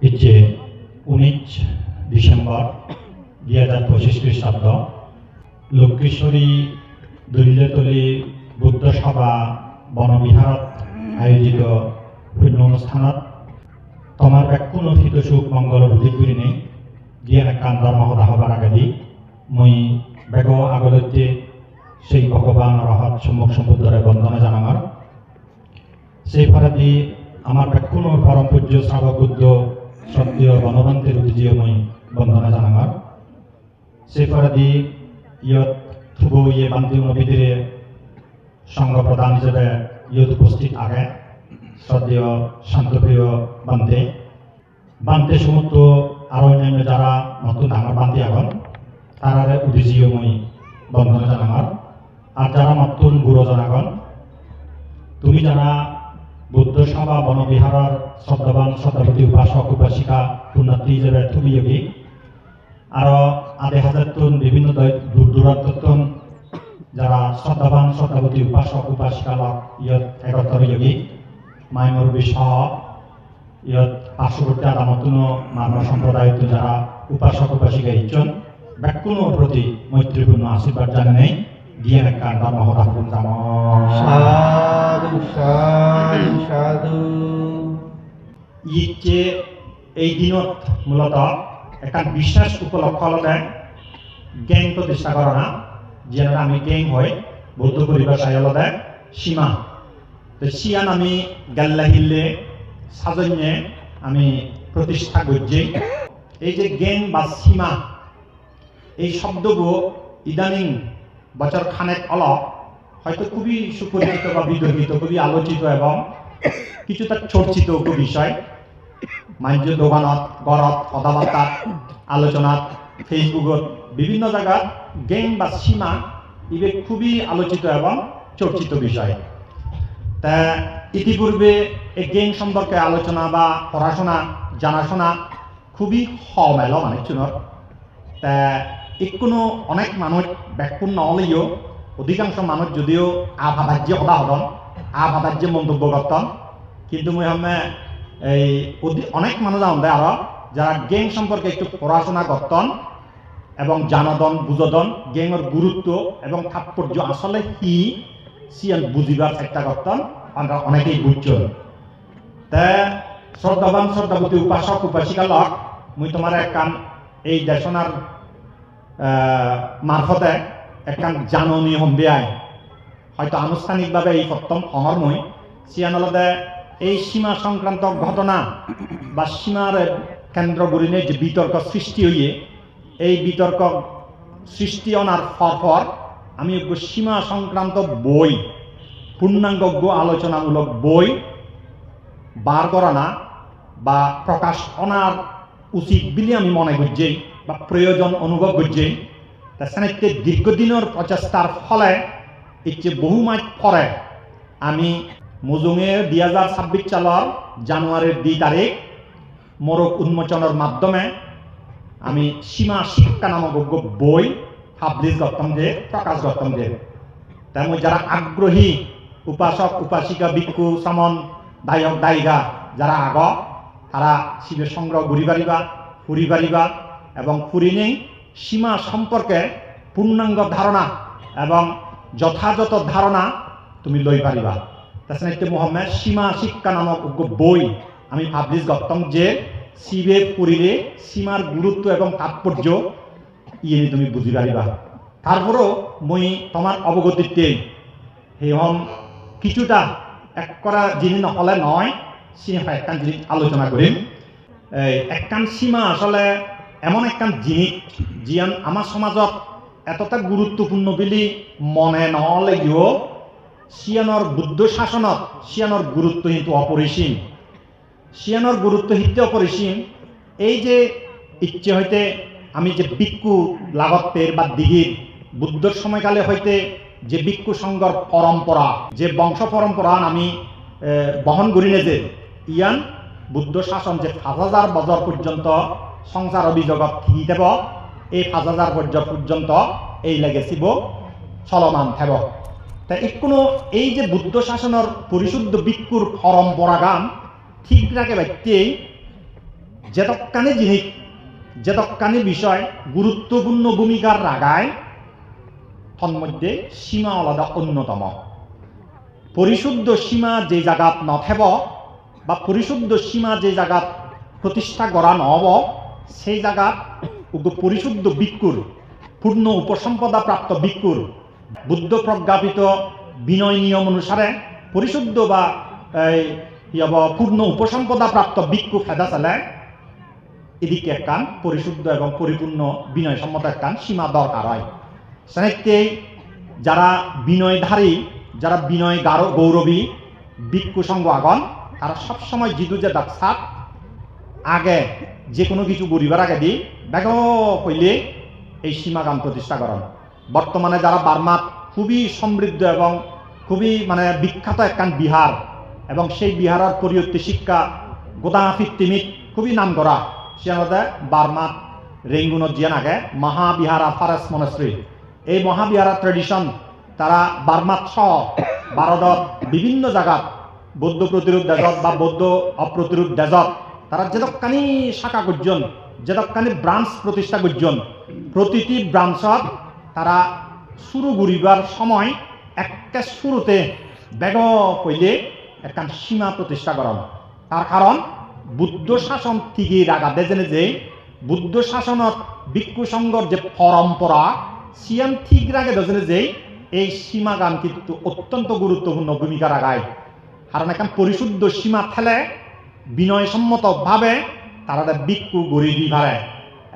হচ্ছে উনিশ ডিসেম্বর দুই হাজার পঁচিশ খ্রিস্টাব্দ, লক্ষ্মীশ্বরী দলীয়তলী বুদ্ধ সভা বনবিহাৰত আয়োজিত পুণ্য অনুষ্ঠানত তোমাৰ ব্যাকুণ হিত সুখ মংগলৰ উদিত কৰি নে দিয়ে একান ধৰ্ম সদা হবার আগেদি মই বেগ আগলৈতে সেই ভগৱান ৰহত সম্মুখ সম্বুদ্ধৰে বন্দনা জানাঙৰ সেই ফালেদি আমাৰ ব্যাকুণৰ পৰম পূজ্য, শ্ৰাৱক, বুদ্ধ সত্য বনবন্তের উদ্দেশ্যে মই বন্দনা জানাঙৰ। সেই ফালেদি ইয়াত থুব ইয়ে বান্তি নবীদের সংঘ প্রধান হিসেবে ইয়াত উপস্থিত আগে শ্রদ্ধেয় শান্তপ্রিয় বান্তে। বান্তে সমস্ত আরও অন্যান্য যারা নতুন ডাঙর বান্তি আগন তারারে উদ্দেশ্যে মই বন্দনা জানাঙর আর যারা নতুন গুরুজন আগন তুমি যারা বুদ্ধ সভা বনবিহাৰৰ শ্ৰদ্ধাৱান শ্ৰদ্ধাৱতী উপাসক উপাসিকা পুণ্যাৰ্থী হিচাপে তুমি যোগী। আৰু আধে হাজারতন বিভিন্ন দূর দূরান্তন যারা শ্রদ্ধাবান শ্রদ্ধাবতী উপাসক উপাসিকা উপাসিকালক ইয়াত একত্র যোগী। মাইমর সহ ইয়াত পার্শ্ববর্তী আদামতন মানব সম্প্রদায়ত যারা উপাসক উপাসিকা ইচ্ছন ব্যাকুণর প্রতি মৈত্রীপূর্ণ আশীর্বাদ জানাই দিয়ে একটা ধর্ম জাম সাধু সাধু সাধু। ইচ্ছে এই দিনত মূলত একটা বিশেষ উপলক্ষ হলতে গেং প্রতিষ্ঠা করা না যেন আমি গেং হয় বৌদ্ধ পরিবার চাই হলতে সীমা। তো সিয়ান আমি গাল্লা হিল্লে সাজন্যে আমি প্রতিষ্ঠা করছি। এই যে গেং বা সীমা এই শব্দগো ইদানিং বছর খানেক অলপ হয়তো খুবই সুপরিচিত বা বিতর্কিত, খুবই আলোচিত এবং কিছুটা চর্চিত বিষয়। মাঞ্জ দোকানত ঘৰত কথাবাৰ্তাত আলোচনাত, ফেসবুকত, বিভিন্ন জায়গাত গেম বা সীমা, ইবে খুবই আলোচিত এবং চর্চিত বিষয়। তা ইতিপূর্বে এই গেম সম্পর্কে আলোচনা বা পড়াশোনা, জানাশোনা খুবই সমেল মানে চুনত তা কোনো অনেক মানুষ ব্যাকুণ নহলেও অধিকাংশ মানুষ যদিও আভাবাজ্য সদা হদন আভাবাজ্য মন্তব্য করতন কিন্তু মই হমে এই অনেক মানুষ আমাদের আরও যারা গেম সম্পর্কে একটু পড়াশোনা করতন এবং জানাদন বুঝদন গেমের গুরুত্ব এবং তাৎপর্য আসলে কি সিয়ান বুঝিবার চেষ্টা করতন আমরা অনেকেই বুঝছেন তে শ্রদ্ধাবান শ্রদ্ধাবতী উপাসক উপাসিকা লক মুই তোমার একখান এই দেশনার মারফতে একখান জাননী সম্বিয়ায় হয়তো আনুষ্ঠানিকভাবে এই সপ্তম সমরময় সিয়ানলদে এই সীমা সংক্রান্ত ঘটনা বা সীমার কেন্দ্র গরিনে যে বিতর্ক সৃষ্টি হইয়ে এই বিতর্ক সৃষ্টি অনার ফর আমি সীমা সংক্রান্ত বই পূর্ণাঙ্গজ্ঞ আলোচনামূলক বই বার করা না বা প্রকাশ অনার উচিত বলে আমি মনে করছি বা প্রয়োজন অনুভব করছি তা সেনেকে দীর্ঘদিনের প্রচেষ্টার ফলে ইচ্ছে বহু মাস পরে আমি মুজুঙে দুই হাজার ছাব্বিশ সালের জানুয়ারির দুই তারিখ মোরক উন্মোচনের মাধ্যমে আমি সীমা শিক্ষা নামক বই পাবলিশ করতাম যে প্রকাশ করতাম যে তেমন যারা আগ্রহী উপাসক, উপাসিকা, ভিক্ষু, সমন, দায়ক, দায়িকা যারা আগ তারা শিবের সংগ্রহ ঘুরি পারিবা ফুরি পারিবা এবং ফুরি নেই সীমা সম্পর্কে পূর্ণাঙ্গ ধারণা এবং যথাযথ ধারণা তুমি লই পারিবা তাছাড়া মোহাম্মদ সীমা শিক্ষা নামক বই আমি পাবলিশ করতাম যে শিবে পড়িলে সীমার গুরুত্ব এবং তাৎপর্য ইয়ে তুমি বুঝি পারিবা তারপরও মই তোমার অবগতিতে সেই হম কিছুটা এক করা জিনিস নহলে নয়, সীমা একখান জিনিস আলোচনা করিম একখান সীমা আসলে এমন একখান জিনিস, যিয়ান আমার সমাজত এতটা গুরুত্বপূর্ণ বুলি মনে নহলেও সিয়ানৰ বুদ্ধ শাসনত সিয়ানৰ গুৰুত্ব কিন্তু অপরিসীম সিয়ানৰ গুরুত্ব হিতে অপরিসীম এই যে ইচ্ছে হইতে আমি যে ভিক্ষু লাগত্বের বা দিঘির বুদ্ধর সময়কালে হইতে যে ভিক্ষু সংঘর পরম্পরা যে বংশ পরম্পরা আমি বহন করি যে ইয়ান বুদ্ধ শাসন যে পাঁচ হাজার বছর পর্যন্ত সংসার অভিযোগত থিকি দেব এই পাঁচ হাজার পর্যন্ত এই লেগেছিব চলমান থেব। তা কোনো, এই যে বুদ্ধ শাসনের পরিশুদ্ধ ভিক্ষুর পরম্পরা গান, ঠিক রাখে ব্যক্তিয়েই যেতকানি জিনিস যেতকানি বিষয় গুরুত্বপূর্ণ ভূমিকার রাগায় তন্মধ্যে সীমা আলাদা অন্যতম। পরিশুদ্ধ সীমা যে জায়গাত নথেব বা পরিশুদ্ধ সীমা যে জায়গাত প্রতিষ্ঠা করা নহব সেই জায়গাত পরিশুদ্ধ ভিক্ষুর, পূর্ণ উপসম্পদা প্রাপ্ত ভিক্ষুর, বুদ্ধ প্রজ্ঞাপিত বিনয় নিয়ম অনুসারে পরিশুদ্ধ বা পূর্ণ উপসম্পদা প্রাপ্ত ভিক্ষু ফেদা চালে এদিকে একখান পরিশুদ্ধ এবং পরিপূর্ণ বিনয়সম্মত একখান সীমা দরকার হয়। সাহিত্যে যারা বিনয়ধারী, যারা বিনয় গারো গৌরবী, ভিক্ষু সঙ্গ আগন, তারা সবসময় জিদু যে ডাকসাত আগে যে কোনো কিছু গরিবার আগে দি বেগ হইলে এই সীমাগান প্রতিষ্ঠা করেন বর্তমানে যারা বার্মাত খুবই সমৃদ্ধ এবং খুবই মানে বিখ্যাত একখান বিহার এবং সেই বিহারের পরিয়ত্তি শিক্ষা গোদাফিত তিমিত খুবই নাম করা, সে আমাদের বার্মাত রেঙ্গুনত জিয়ান আগে মহাবিহারা ফারেস মনেশ্রী। এই মহাবিহারা ট্রেডিশন তারা বার্মাত সহ ভারতত বিভিন্ন জায়গাত বৌদ্ধ প্রতিরোধ দেজত বা বৌদ্ধ অপ্রতিরোধ দেজত তারা যেতকানি শাখা গর্জন যেতকানি ব্রাঞ্চ প্রতিষ্ঠা গর্জন প্রতিটি ব্রাঞ্চত তারা শুরু ঘুরিবার সময় একে শুরুতে বেগ কইলে একখান সীমা প্রতিষ্ঠা করেন তার কারণ, বুদ্ধ শাসন থেকে রাগাদে জেনে যে, বুদ্ধ শাসনত ভিক্ষু সংঘর যে পরম্পরা, সিয়াম ঠিক রাগে দজনে যে, এই সীমা গান কিন্তু অত্যন্ত গুরুত্বপূর্ণ ভূমিকা রাগায়। কারণ এখন পরিশুদ্ধ সীমা ঠেলে বিনয়সম্মতভাবে তারা ভিক্ষু গড়ি দি পারে।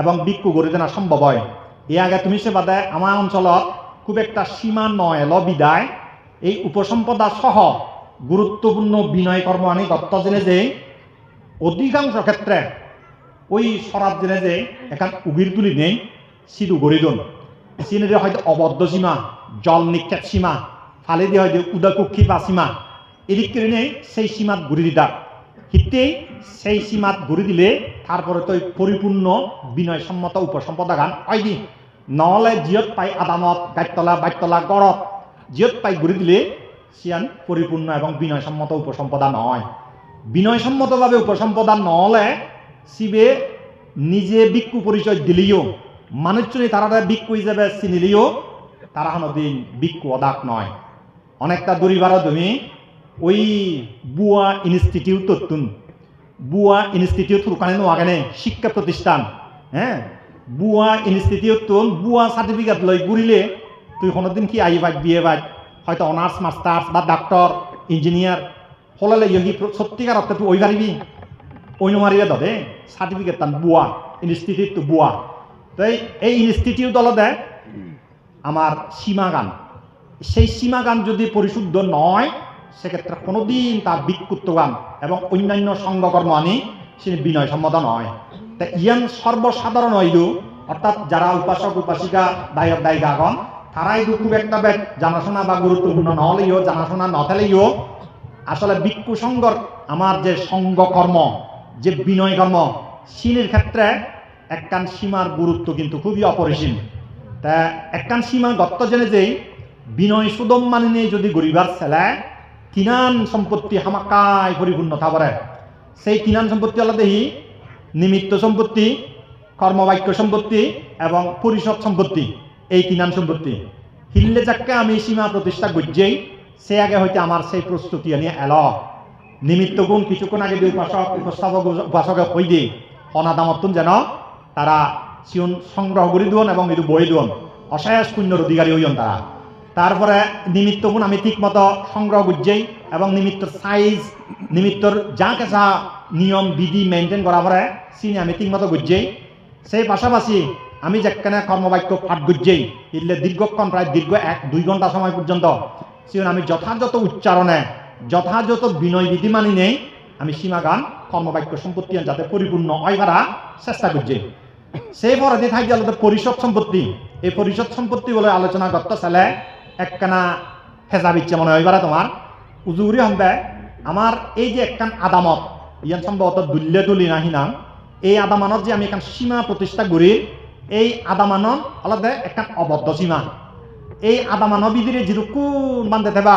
এবং বিক্ষু গড়ি দেনা সম্ভব হয়। এ আগে তুমি সে বাদে আমার অঞ্চলত খুব একটা সীমা নয় এল বিদায় এই উপসম্পদা সহ গুরুত্বপূর্ণ বিনয় কর্ম আনি দত্ত জেনে যে, অধিকাংশ ক্ষেত্রে ওই সরাব জেনে যে এখান উবির তুলি নেই সিধু গড়ি দন। সিনে হয়তো অবদ্ধ সীমা, জল নিক্ষেপ সীমা ফালে দিয়ে হয়তো উদাকুক্ষি বা সীমা। এদিক করে নেই, সেই সীমাত ঘুরি দিতাম হিতেই সেই সীমাত ঘুরি দিলে তারপরে তো পরিপূর্ণ বিনয়সম্মত উপসম্পদা গান হয়নি নহলে জিয়ত পাই আদামত, গাইতলা, বাইতলা, গড়ত জিয়ত পাই ঘুরি দিলে সিয়ান পরিপূর্ণ এবং বিনয়সম্মত উপসম্পদা নয় বিনয়সম্মতভাবে উপসম্পদা নহলে শিবে নিজে বিক্ষু পরিচয় দিলেও মানুষজনই তারা ভিক্ষু হিসেবে চিনিলেও তারা কোনোদিন বিক্ষু অদাক নয় অনেকটা দূরিবারও তুমি ওই বুয়া ইনস্টিটিউট তুন বুয়া ইনস্টিটিউট ওখানে নোয়াগানে শিক্ষা প্রতিষ্ঠান হ্যাঁ? বুয়া ইনস্টিটিউট বুয়া সার্টিফিকেট লই ঘুরিলে তুই কোনোদিন কি আই বাদ বিয়ে বাদ হয়তো অনার্স মাস্টার্স বা ডাক্তার ইঞ্জিনিয়ার হলে ইয়গি সত্যিকার অর্থে তুই ওই পারিবি ওই নোৱাৰিলে দে চাৰ্টিফিকেট তান বুয়া ইনষ্টিটিউটটো বুয়া তো এই- ইনষ্টিটিউট অলতে আমার সীমাগান সেই সীমাগান যদি পরিশুদ্ধ নয় সেক্ষেত্রে কোনোদিন তার বিক্ষুত্ব গান এবং অন্যান্য সঙ্গকর্ম আনি সে বিনয়সম্মত নয়। তা ইয়ান সর্বসাধারণ হইল, অর্থাৎ যারা উপাসক, উপাসিকা, দায়ক দায়িকা দায়িকাগণ, তারাই খুব একটা জানাশোনা বা গুরুত্বপূর্ণ নহলেও জানাশোনা নথেলেও আসলে বিক্ষু সংঘর আমার যে সঙ্গকর্ম যে বিনয় কর্ম সিনের ক্ষেত্রে একখান সীমার গুরুত্ব কিন্তু খুবই অপরিসীম। তা একখান সীমা গত্ত জেনে যেই বিনয় সুদম মানিনে যদি গরিবার ছেলে কিনান সম্পত্তি হামাকায় পরিপূর্ণ থাবরে সেই কিনান সম্পত্তি আলাদা দেহি, নিমিত্ত সম্পত্তি, কর্মবাক্য সম্পত্তি এবং পরিষদ সম্পত্তি, এই কিনান সম্পত্তি। হিল্লে যাকে আমি সীমা প্রতিষ্ঠা গজ্জেই সে আগে হইতে আমার সেই প্রস্তুতি আনিয়ে এল। নিমিত্ত গুণ কিছুক্ষণ আগে দুই উপাসক উপস্থাপক উপাসকে কই দিয়ে অনাদামত্তন যেন তারা সিউন সংগ্রহ করে দিবন এবং এটু বই দিবন অশেষ পুণ্যর অধিকারী হইন তারা। তারপরে নিমিত্ত গুণ আমি ঠিক মতো সংগ্রহ করছেই এবং নিমিত্তর সাইজ নিমিত্তর যা কেসা নিয়ম, বিধি মেনটেন করা পরে সিনি আমি ঠিক মতো করছেই সেই পাশাপাশি আমি যেখানে কর্মবাক্য পাঠ করছেই ইলে দীর্ঘক্ষণ, প্রায় দীর্ঘ এক, দুই ঘণ্টা সময় পর্যন্ত। সিউন আমি যথাযথ উচ্চারণে, যথাযথ বিনয় বিধি মানি নেই, আমি সীমাগান কর্মবাক্য সম্পত্তি যাতে পরিপূর্ণ হয় করা চেষ্টা করছি। সেই পরে থাকি আলাদা পরিষদ সম্পত্তি, এই পরিষদ সম্পত্তি বলে আলোচনা করতে চালে একখানা হেজাব ইচ্ছে মনে হয় এবারে তোমার। উজুরি হম্বে আমার এই যে একখান আদামত, ইয়ান সম্ভবত দুল্লে তুলি নাহি নাম, এই আদামানত যে আমি এখন সীমা প্রতিষ্ঠা করি, এই আদামানত আলাদা একখান অবদ্ধ সীমা। এই আদামানব বিধিরে যিটো কোন বান্ধে দেবা,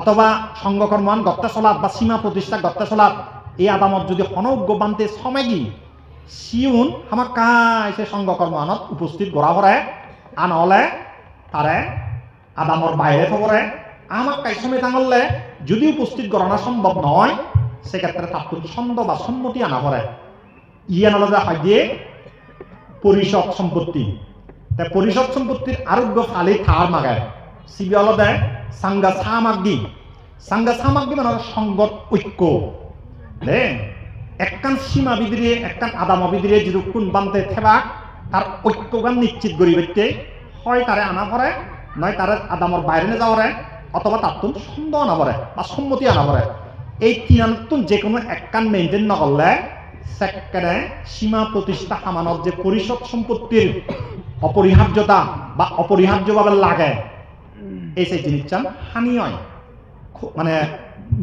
অথবা সংঘকর্মান গত্তে চলাত বা সীমা প্রতিষ্ঠা গত্তে চলাত, এই আদামত যদি অনজ্ঞ বান্ধে সমেগি সিউন আমার কাইছে সংঘকর্ম আনত উপস্থিত গড়া ভরে আনহলে তারে আদামর বাইরে খবরে আমার কাইসমে তাঙলে যদি উপস্থিত গড়ানো সম্ভব নয় সেক্ষেত্রে তার ছন্দ বা সম্মতি আনা পড়ে ইয়ান আলাদা হয় দিয়ে পরিষদ সম্পত্তি। তা পরিষদ সম্পত্তির আরোগ্য ফালি থার মাগে। সিবি আলাদা সাঙ্গা সামাগি সাঙ্গা সামাগি মানে সংগত ঐক্য। একখান সীমা বিদিরে একখান আদামা বিদিরে যেরকম বানতে থেবা তার ঐক্যগান নিশ্চিত ব্যক্তি হয় তারে আনা পড়ে নয় তারে আদামর বাইরে যাওয়ারে অথবা তার তুন সন্দেহ আনা পড়ে বা সম্মতি আনা পড়ে এই তিনানতুন যে কোনো একখান মেনটেন নকরলে সেকেন্ডে সীমা প্রতিষ্ঠা সামানত যে পরিষদ সম্পত্তির অপরিহার্যতা বা অপরিহার্যভাবে লাগে, এই সেই জিনিসটা হানি হয় মানে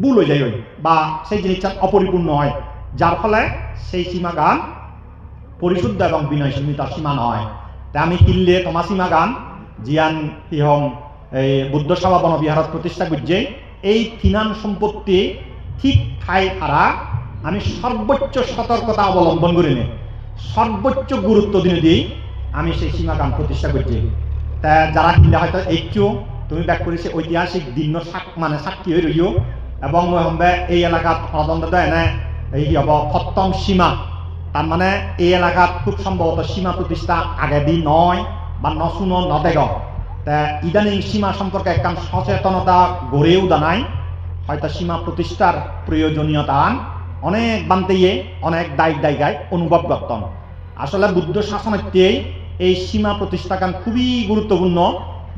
ভুল হয়ে যায় বা সেই জিনিসটা অপরিপূর্ণ হয়। যার ফলে সেই সীমা গান পরিশুদ্ধ এবং বিনয়সীমিতার সীমা নয় আমি কিনলে তোমার সীমা গান জিয়ান হিহম এই বুদ্ধ সভা বনবিহারত প্রতিষ্ঠা করছে, এই ফিনান সম্পত্তি ঠিক ঠাই হারা আমি সর্বোচ্চ সতর্কতা অবলম্বন করি নে সর্বোচ্চ গুরুত্ব দিনে দিই আমি সেই সীমা গান প্রতিষ্ঠা করছি। তা যারা কিনলে হয়তো একটু তুমি ব্যাক করেছে ঐতিহাসিক দিন মানে সাক্ষী হয়ে রইও। এবং এই এলাকাত সদন্ত এনে এই কি হব? সপ্তম সীমা। তার মানে এই এলাকাত খুব সম্ভবত সীমা প্রতিষ্ঠা আগে দি নয় বা নশুনো নদেগ তা ইদানিং সীমা সম্পর্কে একখান সচেতনতা গড়েও দানায় হয়তো সীমা প্রতিষ্ঠার প্রয়োজনীয়তা অনেক বান্তেয়ে অনেক দায়িক দায়িকায় অনুভব করতেন। আসলে বুদ্ধ শাসনতেই এই সীমা প্রতিষ্ঠাকান খুবই গুরুত্বপূর্ণ।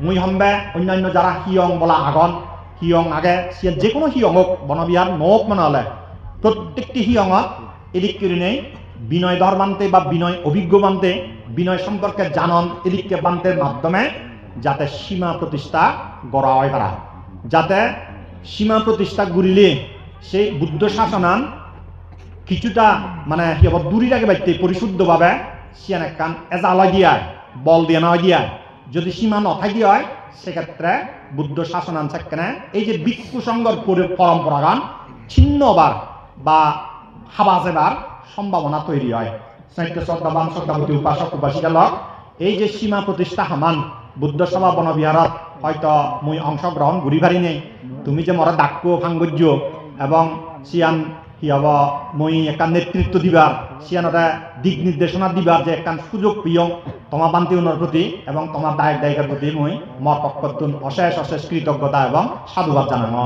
মুই সম্বে অন্যান্য যারা হিয়ং বলা আগন, হিয়ং আগে, সে যে কোনো হিয়ং হোক, বনবিহার নৌক মানে হলে, প্রত্যেকটি হিয়ঙত এদিক করে নেই। বিনয় ধর বানতে বা বিনয় অভিজ্ঞ বানতে বিনয় সম্পর্কে জানন এদিককে বানতের মাধ্যমে যাতে সীমা প্রতিষ্ঠা গড়া হয়। তারা যাতে সীমা প্রতিষ্ঠা গুরিলে সেই বুদ্ধ শাসনান কিছুটা মানে দূরি রাখে বাইতে, পরিশুদ্ধভাবে সিয়ান একখান এজালয় দিয়া বল দিয়ে নয় দিয়া যদি সীমা নথাকি হয়, সেক্ষেত্রে বুদ্ধ শাসনান সেখানে এই যে ভিক্ষু সংঘর পরি- পরম্পরাগান ছিন্নবার বা হাবা যেবার সম্ভাবনা তৈরি হয়। সাহিত্য শ্রদ্ধাবান শ্রদ্ধাবতী উপাসক, উপাসিকালক, এই যে সীমা প্রতিষ্ঠা হামান, বুদ্ধ সভা, বনবিহারত, হয়তো মুই অংশগ্রহণ ঘুরি পারি নেই। তুমি যে মরা ডাক্য ভাঙ্গর্য এবং সিয়ান কি হব, মই একটা নেতৃত্ব দিবার সিয়ানটা দিক নির্দেশনা দিবার যে একটা সুযোগ প্রিয় বান্তি উন্নর প্রতি এবং তোমার দায়ক দায়িকার প্রতি মই মর পক্ষতুন অশেষ অশেষ কৃতজ্ঞতা এবং সাধুবাদ জানানো